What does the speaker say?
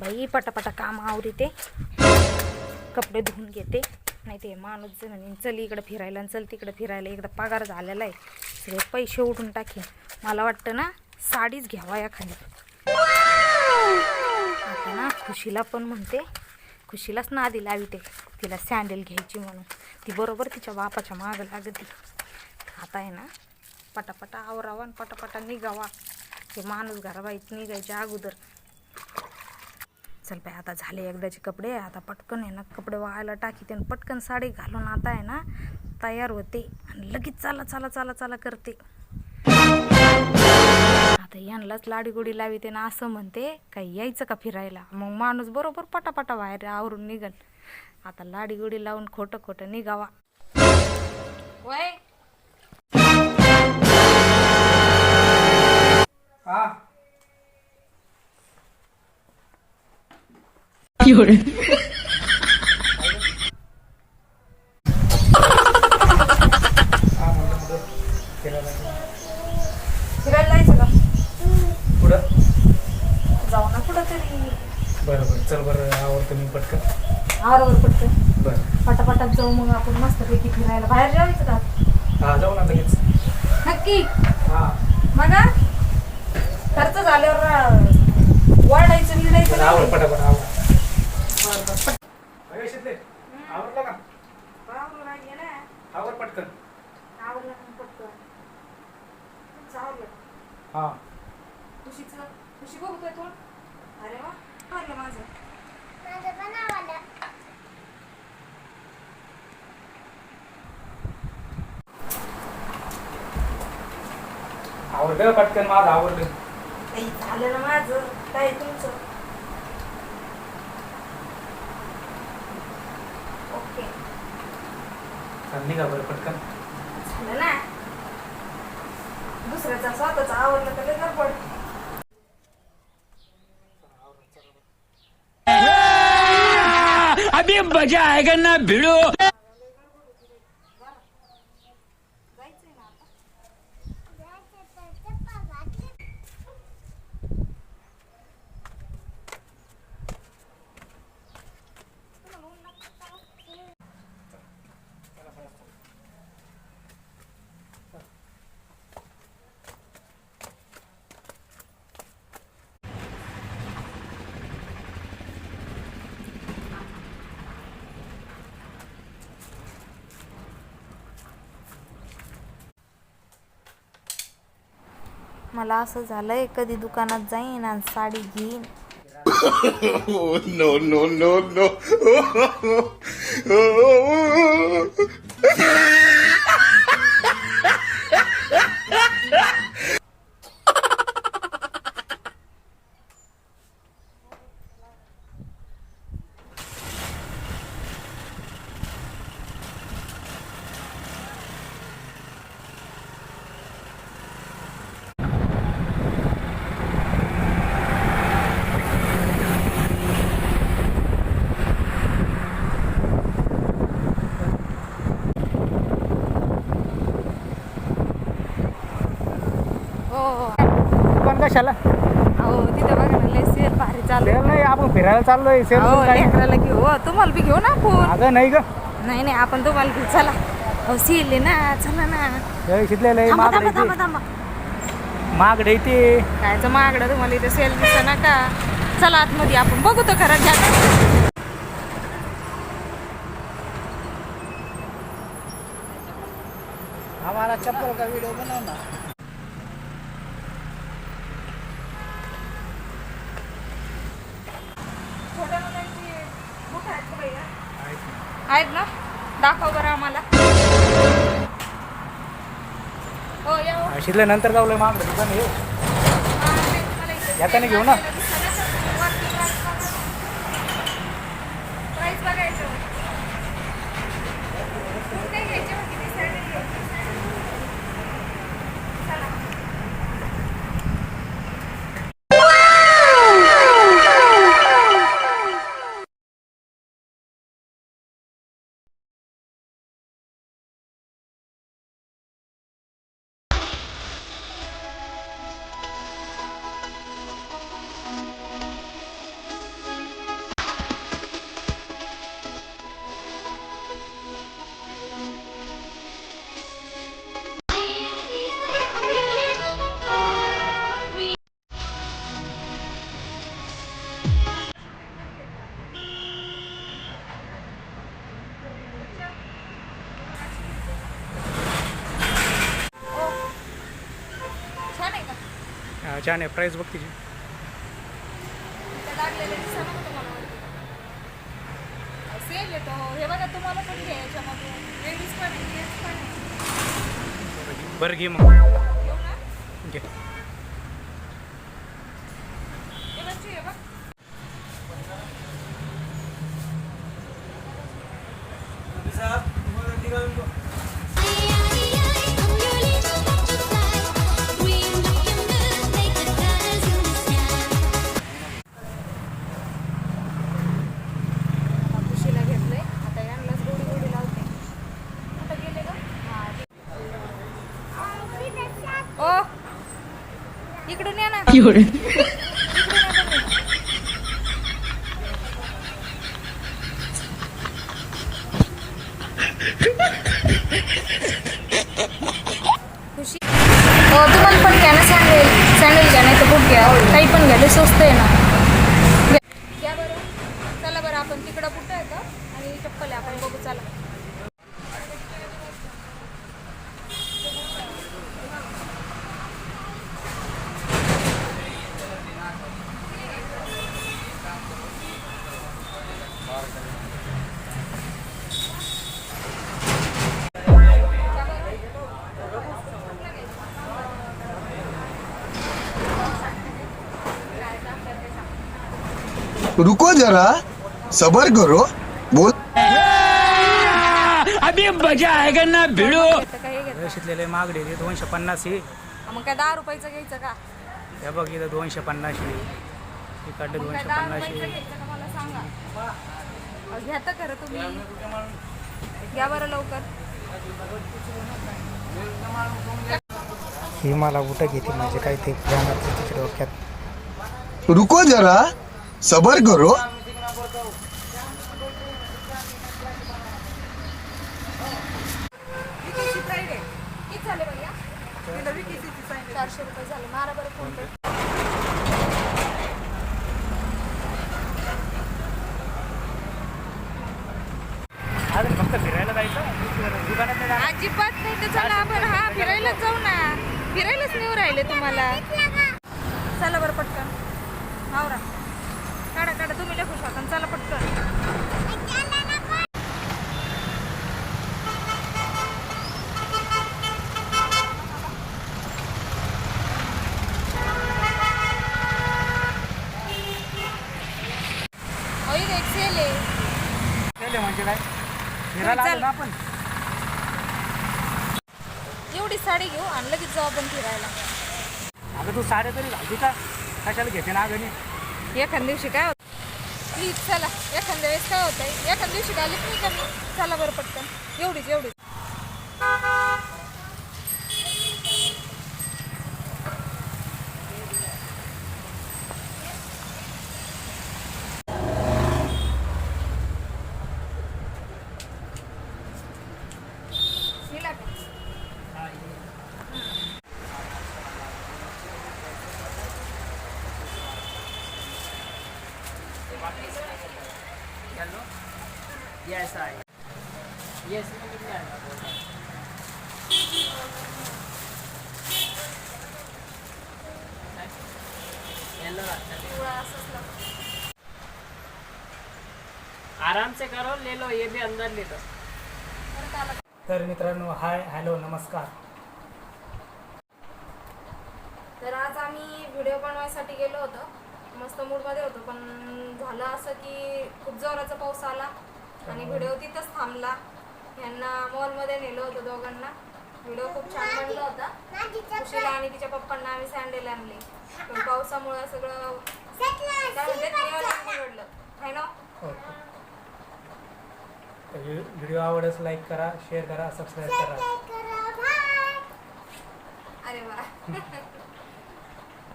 बाई पटापटा काम आवरीते. कपडे धुवून घेते. नाही ते माणूस जण म्हणेन चल इकडं फिरायला आणि चल तिकडं फिरायला. इकडं पगार झालेला आहे. सगळे पैसे उठून टाकेन. मला वाटतं ना साडीच घ्यावा एखादी आता ना खुशीला पण म्हणते खुशीलाच ना आधी लावी ते तिला सँडल घ्यायची म्हणून. ती बरोबर तिच्या बापाच्या मागं लागते. आता आहे ना पटापटा आवरावा आणि पटापटा निघावा. ते माणूस घराबाईत निघायच्या अगोदर चल बाई आता झाले एकदाचे कपडे आता पटकन आहे ना कपडे वाळायला टाकीते आणि पटकन साडी घालून आता आहे ना तयार होते आणि लगेच चाला चाला चाला चाला करते. आता यांनाच लाडीगोडी लाविते ना असं म्हणते काही यायचं का फिरायला? मग माणूस बरोबर पटापटा बाहेर आवरून निघल आता लाडीगोडी लावून खोटं खोटं निघावा. वय 有人，हा फिरायला फिरायला जायचं का पुढं? जाऊ ना कुठं तरी बरं बरं चल बरं आवडतं मी पटकन. आरोवर पडतं बरं. पटापटात जाऊ मग आपण मस्तपैकी फिरायला. बाहेर जायचं का? हा जाऊ ना लगेच. नक्की. हा. मग खर्च झाल्यावर आवड पटापट आवड बरं बरं अगे शितले आवडलं का? आवडलं आवड पटकन. आवडलं आवडलं हा. खुशीचं खुशी बघतोय तू? अरे वा आवडलं माझं. आवडलं पटकन माझं आवडलं झालं ना माझं? काय तुमचं? चल निघा बरं पटकन. झालं ना? दुसऱ्याचा स्वतःचा आवडलं तर लय गडबड. अभी मजा आएगा ना भिड़ो। मला असं झालंय कधी दुकानात जाईन आणि साडी घेईन. No no no no no! हो हो दुकान कशाला? अहो तिथे बघा ना लय सेल भारी चालू सेल नाही आपण फिरायला चाललोय सेल काय? लेकराला घेऊ. हो तुम्हाला बी घेऊ ना फोन अगं नाही ग. नाही नाही आपण तुम्हाला घेऊ. चला. हो सेल आहे ना चला ना. लय शितले लय थांबा थांबा थांबा द्यायची थांबा द्यायची कायचं महागडं तुम्हाला इथे सेल दिसत ना का? चला आतमध्ये आपण बघू तर खरं घ्या. आम्हाला चप्पल का व्हिडिओ बनव ना आम्हाला हो या. शितले नंतर जाऊ लय येताना घेऊ ना. छान आहे प्राईस बघ तिची. सेल येतो हे बघा तुम्हाला पण लेडीज आहे. बरं घे मग. 有人。तुम्हाला पण घ्या ना सँडल सँडल घ्या नाही तर बुक घ्या. काही पण घ्या ते स्वस्त आहे ना. घ्या. बरं. चला बरं आपण तिकडं कुठं आहे का? आणि चप्पल आहे आपण बघू चला. रुको जरा सबर करो बोल. अभी मजा आएगा ना भिड़ो. घेतं का हे घेतं शिकलेले महागडे ते दोनशे पन्नास आहे मग काय दहा रुपयाचं घ्यायचं का? हे बघ इथं दोनशे पन्नास आहे इकडे मग काय दोनशे दहा पन्नास रुपयाचं आहे घ्यायचं का मला सांगा? अहो, घ्या तर खरं तुम्ही. घ्या बरं लवकर. ही मला कुठं घेते म्हणजे काय ते तिकडे डोक्यात. रुको जरा सबर करो। चारशे रुपये झाले. मारा बरं फोन पे फक्त फिरायला जायचं. अजिबात नाही तर चला आपण. हा फिरायलाच जाऊ ना. फिरायलाच नेऊ राहिले तुम्हाला. चला बरं पटकन. आवरा शकता चला पटकन. म्हणजे काय? फिरायला आलो ना आपण. एवढी साडी घेऊ आणि लगेच जाऊ आपण फिरायला. अगं तू साड्या तरी घालती का? कशाला घेते ना अगं एखाद्या दिवशी काय होतं प्लीज चला. एखाद्या वेळेस काय होतंय? एखाद्या दिवशी घालीत नाही का मी चला बरं पटकन. एवढीच एवढीच हिला का? लागतं. आराम से करो ले लो ये भी अंदर ले लो? तर मित्रांनो हाय हॅलो नमस्कार. तर आज आम्ही व्हिडिओ बनवायसाठी गेलो होतो. मस्त मूडमध्ये होतो. पण झालं असं की खूप जोराचा पाऊस आला आणि व्हिडिओ तिथंच थांबला. यांना मॉलमध्ये नेलं होतं दोघांना. व्हिडिओ खूप छान बनला होता. खुशीला आणि तिच्या पप्पांना आम्ही सँडेल आणले. पण पावसामुळं सगळं काय म्हणतात नियोजन बिघडलं है ना? व्हिडिओ आवडस लाईक करा शेअर करा सबस्क्राईब करा. अरे वा.